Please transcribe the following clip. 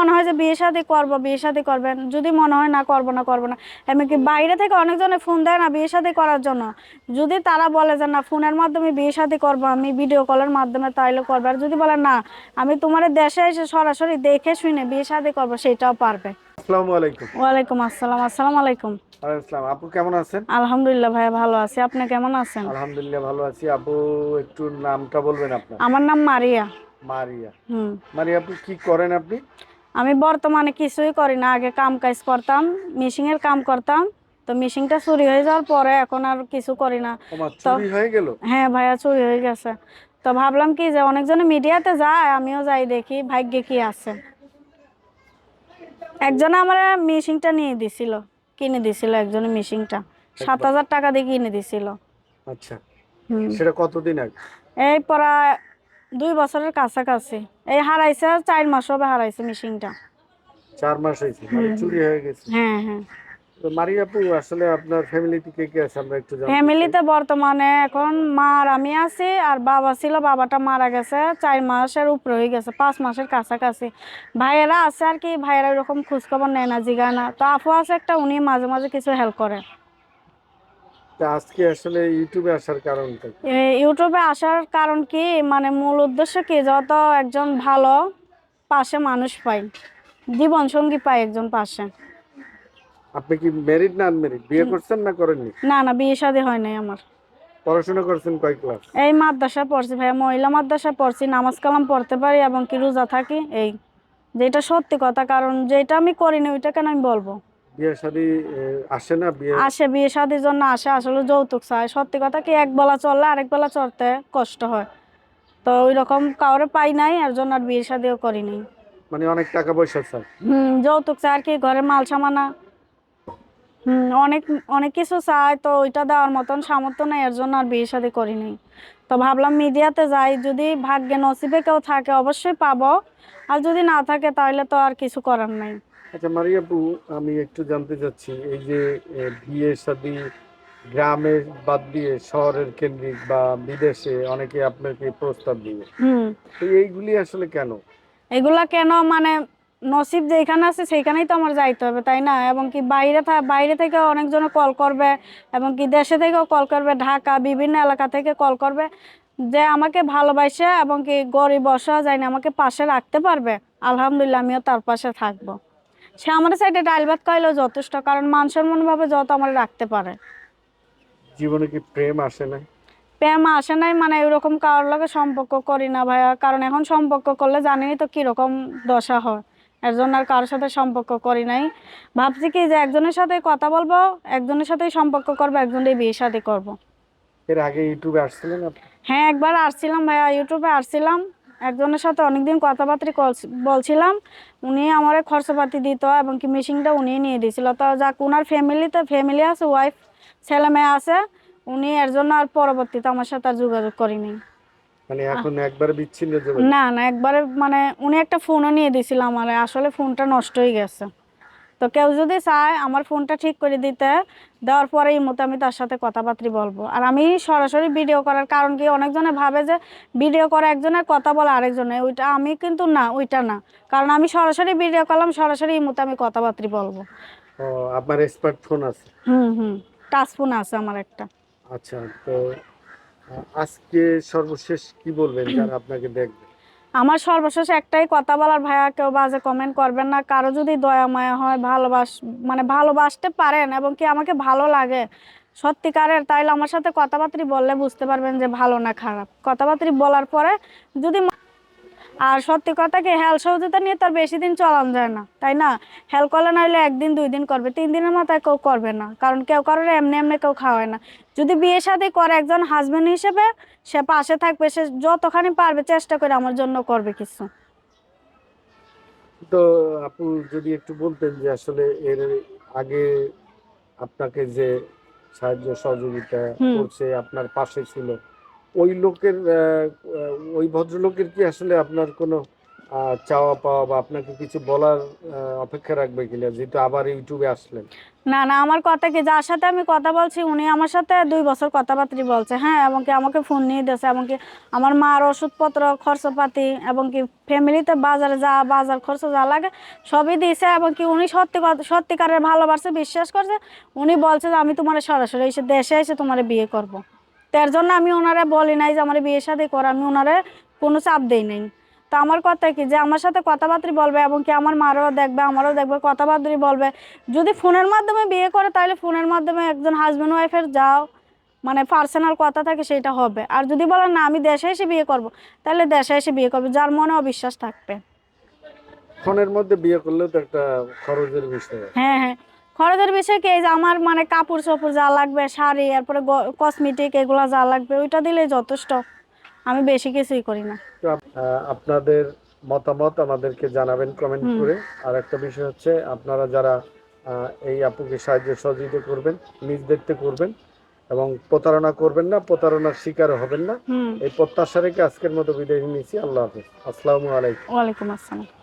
মনে হয় যে বিয়ে শাদী করব বিয়ে শাদী করবেন যদি মনে হয় না করব না করব না। এমনকি বাইরে থেকে অনেকজনে ফোন দেয় না বিয়ে শাদী করার জন্য। যদি তারা বলে যে না ফোনের মাধ্যমে বিয়ে শাদী করব আমি ভিডিও কলের মাধ্যমে তাইলে করব। আর যদি বলে না আমি তোমার দেশে এসে সরাসরি দেখে শুনে বিয়ে শাদী করব সেটাও পারবে। আসসালামু আলাইকুম। ওয়ালাইকুম আসসালাম আসসালামু আলাইকুম। আসসালাম। আপু কেমন আছেন? আলহামদুলিল্লাহ ভাইয়া ভালো আছি। আপনি কেমন আছেন? আলহামদুলিল্লাহ ভালো আছি। আপু একটু নামটা বলবেন আপনার? আমার নাম মারিয়া। মারিয়া। হুম। মারিয়া আপু কি করেন আপনি? আমি বর্তমানে কিছুই করি না। আগে কাম কাজ করতাম মেশিনের কাম করতাম তো মেশিনটা চুরি হয়ে যাওয়ার পরে এখন আর কিছু করি না। হয়ে গেল? হ্যাঁ ভাইয়া চুরি হয়ে গেছে। তো ভাবলাম কি যে অনেকজনে মিডিয়াতে যায় আমিও যাই দেখি ভাগ্যে কি আছে। একজনে আমার মেশিনটা নিয়ে দিছিল কিনে দিছিল একজনে মেশিনটা সাত হাজার টাকা দিয়ে কিনে দিছিল। আচ্ছা। সেটা কতদিন আগে? এই প্রায় দুই বছরের কাছাকাছি। এই হারাইছে চার মাস হবে হারাইছে মেশিনটা চার মাস হয়েছে মানে চুরি হয়ে গেছে। হ্যাঁ হ্যাঁ। তো মারিয়া আপু আসলে আপনার ফ্যামিলিতে কে কে আছে আমরা একটু জানতে ফ্যামিলিতে বর্তমানে এখন মা আর আমি আছি আর বাবা ছিল বাবাটা মারা গেছে চার মাসের উপরে হয়ে গেছে পাঁচ মাসের কাছাকাছি। ভাইয়েরা আছে আর কি ভাইয়েরা এরকম খোঁজখবর নেয় না জিগায় না। তো আপু আছে একটা উনি মাঝে মাঝে কিছু হেল্প করে। আজকে আসলে ইউটিউবে আসার কারণটা ইউটিউবে আসার কারণ কি? মানে মূল উদ্দেশ্য কি? যত একজন ভালো পাশে মানুষ পাই জীবন সঙ্গী পাই একজন পাশে। আপনি কি ম্যারিড না আনম্যারিড বিয়ে করছেন না করেননি? না না বিয়ে শাদী হয় নাই আমার। পড়াশোনা করছেন কয় ক্লাস এই মাদ্রাসা পড়ছি ভাইয়া মহিলা মাদ্রাসা পড়ছি নামাজ কালাম পড়তে পারি এবং কি রোজা থাকি এই। যেটা সত্যি কথা কারণ যেটা আমি করিনি ওইটা কেন আমি বলব? বিয়ে শাদী আসে না বিয়ে আসে বিয়ে শাদির জন্য আসে। আসলে যৌতুক চায় সত্যি কথা কি এক বেলা চললে আরেক বেলা চড়তে কষ্ট হয়। তো ওই রকম কাউরে পাই নাই এর জন্য আর বিয়ে শাদিও করিনি মানে অনেক টাকা পয়সা চায় হুম যৌতুক চায় আর কি ঘরে মাল সামানা। হুম অনেক অনেক কিছু চায় তো ওইটা দেওয়ার মতন সামর্থ্য নেই এর জন্য আর বিয়ে শাদি করিনি তো ভাবলাম মিডিয়াতে যাই যদি ভাগ্যে নসিবে কেউ থাকে অবশ্যই পাবো। আর যদি না থাকে তাহলে তো আর কিছু করার নাই। আচ্ছা মারিয়াপু আমি একটু জানতে চাচ্ছি এই যে বিয়ে শাদী গ্রামে বাদ দিয়ে শহরের কেন্দ্রিক বা বিদেশে অনেকে আপনাকে প্রস্তাব দিয়ে। হুম। তো এইগুলি আসলে কেন? এগুলা কেন মানে নসিব যেখানে আছে সেইখানেই তো আমার যাইতে হবে তাই না? এবং কি বাইরে বাইরে থেকে অনেকজন কল করবে এবং কি দেশে থেকেও কল করবে ঢাকা বিভিন্ন এলাকা থেকে কল করবে যে আমাকে ভালোবাসে এবং কি গরিব অসহায় যায় না আমাকে পাশে রাখতে পারবে। আলহামদুলিল্লাহ আমিও তার পাশে থাকব। সে আমার সাইডে ডাইল ভাত খাইলেও যথেষ্ট কারণ মানুষের মনোভাবে যত আমার রাখতে পারে। জীবনে কি প্রেম আসে না প্রেম আসে নাই মানে এরকম কারোর লগে সম্পর্ক করি না ভাইয়া কারণ এখন সম্পর্ক করলে জানিনি তো কীরকম দশা হয়। এর জন্য আর কারোর সাথে সম্পর্ক করি নাই। ভাবছি কি যে একজনের সাথে কথা বলব একজনের সাথেই সম্পর্ক করব একজনের বিয়ে শাদী করব। এর আগে ইউটিউবে আসছিলেন আপনি? হ্যাঁ একবার আসছিলাম ভাইয়া ইউটিউবে আসছিলাম। একজনের সাথে অনেকদিন কথাবার্তা কল- বলছিলাম উনি আমার খরচাপাতি দিত এবং কি মেশিনটা উনি নিয়ে দিয়েছিল তো যাক ওনার ফ্যামিলিতে ফ্যামিলি আছে ওয়াইফ ছেলে মেয়ে আছে উনি এর জন্য আর পরবর্তীতে আমার সাথে আর যোগাযোগ করিনি। মানে এখন একবার বিচ্ছিন্ন না না একবারে মানে উনি একটা ফোনও নিয়ে দিয়েছিল আমার আসলে ফোনটা নষ্ট হয়ে গেছে। তো কেউ যদি চায় আমার ফোনটা ঠিক করে দিতে দেওয়ার পরে এই মতো আমি তার সাথে কথাবার্তা বলব। আর আমি সরাসরি ভিডিও করার কারণ কি অনেকজনে ভাবে যে ভিডিও করে একজনের কথা বলে আরেকজনে ওইটা আমি কিন্তু না ওইটা না। কারণ আমি সরাসরি ভিডিও করলাম সরাসরি এই মতো আমি কথাবার্তা বলব। ও আপনার স্মার্টফোন আছে? হুম হুম টাচ ফোন আছে আমার একটা। আচ্ছা তো আজকে সর্বশেষ কি বলবেন যারা আপনাকে দেখবে? আমার সর্বশেষ একটাই কথা বলার ভাইয়া, কেউ বাজে কমেন্ট করবেন না। কারও যদি দয়া, মায়া হয়, ভালোবাস মানে ভালোবাসতে পারেন এবং কি আমাকে ভালো লাগে, সত্যিকারের, তাইলে আমার সাথে কথাবার্তা বললে বুঝতে পারবেন যে ভালো না খারাপ। কথাবার্তা বলার পরে যদি আর সত্যি কথা কি হেল সহযোগিতা নিয়ে তার বেশি দিন চলান যায় না তাই না? হেল করলে নইলে একদিন দুই দিন করবে তিন দিনের মাথায় কেউ করবে না কারণ কেউ কারোর এমনি এমনি কেউ খাওয়ায় না। যদি বিয়ে সাথে করে একজন হাজব্যান্ড হিসেবে সে পাশে থাকবে সে যতখানি পারবে চেষ্টা করে আমার জন্য করবে কিছু। তো আপু যদি একটু বলতেন যে আসলে এর আগে আপনাকে যে সাহায্য সহযোগিতা করছে আপনার পাশে ছিল ওই লোকের ওই ভদ্রলোকের কি আসলে আপনার কোনো চাওয়া পাওয়া বা আপনাকে কিছু বলার অপেক্ষা রাখবে কিনা? যেহেতু আবার ইউটিউবে আসলেন। না না, আমার কথা কি, যার সাথে আমি কথা বলছি, উনি আমার সাথে দুই বছর কথাবার্তা বলছে। হ্যাঁ এবং কি আমাকে ফোন নিয়ে দিয়েছে, এবং কি আমার মার ওষুধপত্র, খরচপাতি, এবং কি ফ্যামিলিতে বাজারে যা, বাজার খরচ যা লাগে, সবই দিয়েছে, এবং কি উনি সত্যি সত্যিকারের ভালোবাসে, বিশ্বাস করছে। উনি বলছে যে, আমি তোমার সরাসরি এসে দেশে এসে তোমার বিয়ে করব। তার জন্য আমি ওনারে বলি নাই যে আমার বিয়ে সাথে কর আমি ওনারে কোনো চাপ দেই নাই। তো আমার কথা কি যে আমার সাথে কথাবার্তা বলবে এবং কি আমার মারও দেখবে আমারও দেখবে কথাবার্তা বলবে। যদি ফোনের মাধ্যমে বিয়ে করে তাহলে ফোনের মাধ্যমে একজন হাজব্যান্ড ওয়াইফের যাও মানে পার্সোনাল কথা থাকে সেটা হবে। আর যদি বলে না আমি দেশে এসে বিয়ে করব তাহলে দেশে এসে বিয়ে করবে যার মনে অবিশ্বাস থাকবে। ফোনের মধ্যে বিয়ে করলেও তো একটা খরচের বিষয়। হ্যাঁ হ্যাঁ। খরচের বিষয় কি এই যে আমার মানে কাপড় চোপড় যা লাগবে শাড়ি এরপরে কসমেটিক এগুলো যা লাগবে ওইটা দিলেই যথেষ্ট। আমি বেশি কিছুই করি না। আপনাদের মতামত আমাদেরকে জানাবেন কমেন্ট করে। আর একটা বিষয় হচ্ছে আপনারা যারা এই আপুকে সাহায্য সহযোগিতা করবেন নিজ দেখতে করবেন এবং প্রতারণা করবেন না প্রতারণার শিকার হবেন না। এই প্রত্যাশা রেখে আজকের মতো বিদায় নিয়েছি আল্লাহ হাফিজ। আসসালামু আলাইকুম। ওয়ালাইকুম আসসালাম।